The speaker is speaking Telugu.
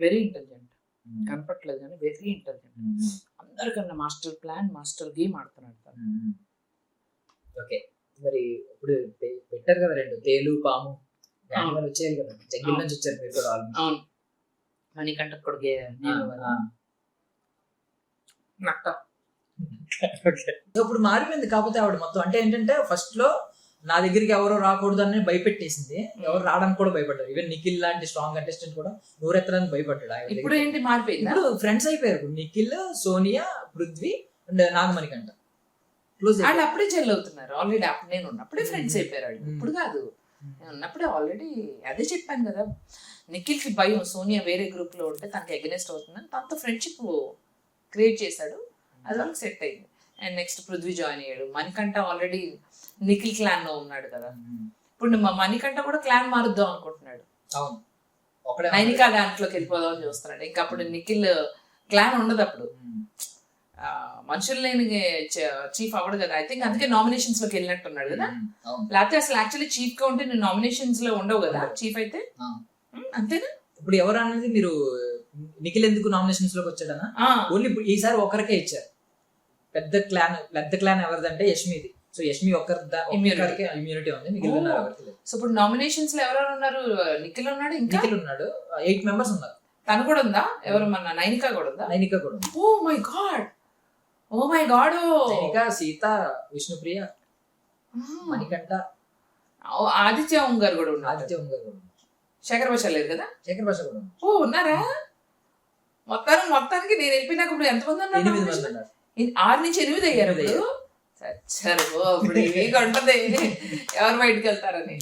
వెరీ ఇంటెలిజెంట్ ఉమ్. కనపట్లేదు కానీ వెరీ ఇంటెలిజెంట్ ఉమ్. అందరికన్నా మాస్టర్ ప్లాన్ మాస్టర్ గేమ్ ఆడుతున్నాడు. ఓకే మరి ఇప్పుడు పెట్టారు కదా రెండు. తేలు పాము వచ్చేయాలి కదా. జంగిల్ నుంచి వచ్చారు మీరు కూడా. అవును. ఆ, ఆ. నట్ట. ఇప్పుడు మారిపోయింది. కాకపోతే ఆవిడ మొత్తం అంటే ఏంటంటే ఫస్ట్లో నా దగ్గరికి ఎవరో రాకూడదు అని భయపెట్టేసింది. ఎవరు రావడానికి కూడా భయపడ్డారు. ఈవెన్ నిఖిల్ లాంటి స్ట్రాంగ్ కంటెస్టెంట్ కూడా నూరెత్తడానికి భయపడ్డాడు ఇప్పుడు. ఏంటి మారిపోయిందా? ఇప్పుడు ఫ్రెండ్స్ అయిపోయారు. నిఖిల్ సోనియా పృథ్వీ అండ్ నాగమణి కంట క్లోజ్ వాళ్ళు అప్పుడే జెల్ అవుతున్నారు. ఆల్రెడీ అప్పుడు నేను ఉన్నప్పుడే ఫ్రెండ్స్ Hmm. అయిపోయారు వాళ్ళు. Hmm. ఇప్పుడు కాదు నేను ఉన్నప్పుడే ఆల్రెడీ అదే చెప్పాను కదా. నిఖిల్కి భయం సోనియా వేరే గ్రూప్లో ఉంటే తనకి అగెనెస్ట్ అవుతుందని తనతో ఫ్రెండ్షిప్ క్రియేట్ చేశాడు. అది వాళ్ళకి సెట్ అయింది. అండ్ నెక్స్ట్ పృథ్వీ జాయిన్ అయ్యాడు. మణికంఠ ఆల్రెడీ నిఖిల్ క్లాన్లో ఉన్నాడు కదా. ఇప్పుడు మా మణికంఠ కూడా క్లాన్ మారుద్దాం అనుకుంటున్నాడు. నైనికా దాంట్లోకి వెళ్ళిపోదాం అని చూస్తున్నాడు. ఇంకా అప్పుడు నిఖిల్ క్లాన్ ఉండదు అప్పుడు. మనుషులు లేని చీఫ్ అవ్వడు కదా. ఐ థింక్ అందుకే నామినేషన్స్లోకి వెళ్ళినట్టున్నాడు కదా. అవును. లేకపోతే అసలు యాక్చువల్లీ చీఫ్గా ఉంటే నువ్వు నామినేషన్స్లో ఉండవు కదా చీఫ్ అయితే? అంతేనా? ఇప్పుడు ఎవరు అనేది మీరు నిఖిల్ ఎందుకు నామినేషన్స్లోకి వచ్చాడనా ఓన్లీ ఈసారి ఒకరికే ఇచ్చారు. పెద్ద క్లాన్ పెద్ద క్లాన్ ఎవరిదంటే యష్మిది సో యష్మి. ఒక్కరికే ఇమ్యూనిటీ ఉంది. మిగిలిన సో ఇప్పుడు నామినేషన్స్లో ఎవరెవరు ఉన్నారు? నిఖిల్ ఉన్నాడు ఇంకా? నిఖిల్ ఉన్నాడు. ఎయిట్ మెంబర్స్ ఉన్నారు. తను కూడా ఉందా? ఎవరు మన నైనికా కూడా ఉందా? నైనిక కూడా. ఓ my god! Oh my god! Nainika Seetha Vishnupriya Manikanta. Aditya ఉంగారు కూడా ఉన్నారు. ఆదిత్య ఉంగర్ కూడా. శేఖర్ భాష లేదు కదా? శేఖర్ భాష కూడా. ఓ ఉన్నారా? మొత్తానికి మొత్తానికి నేను వెళ్ళిపోయినాక ఇప్పుడు ఎంతమంది ఉన్నారు. ఆరు నుంచి ఎనిమిది అయ్యారు ఇప్పుడు. చచ్చారు. ఓ, ఇప్పుడు ఇవి ఉంటుంది ఎవరు బయటకు వెళ్తారని.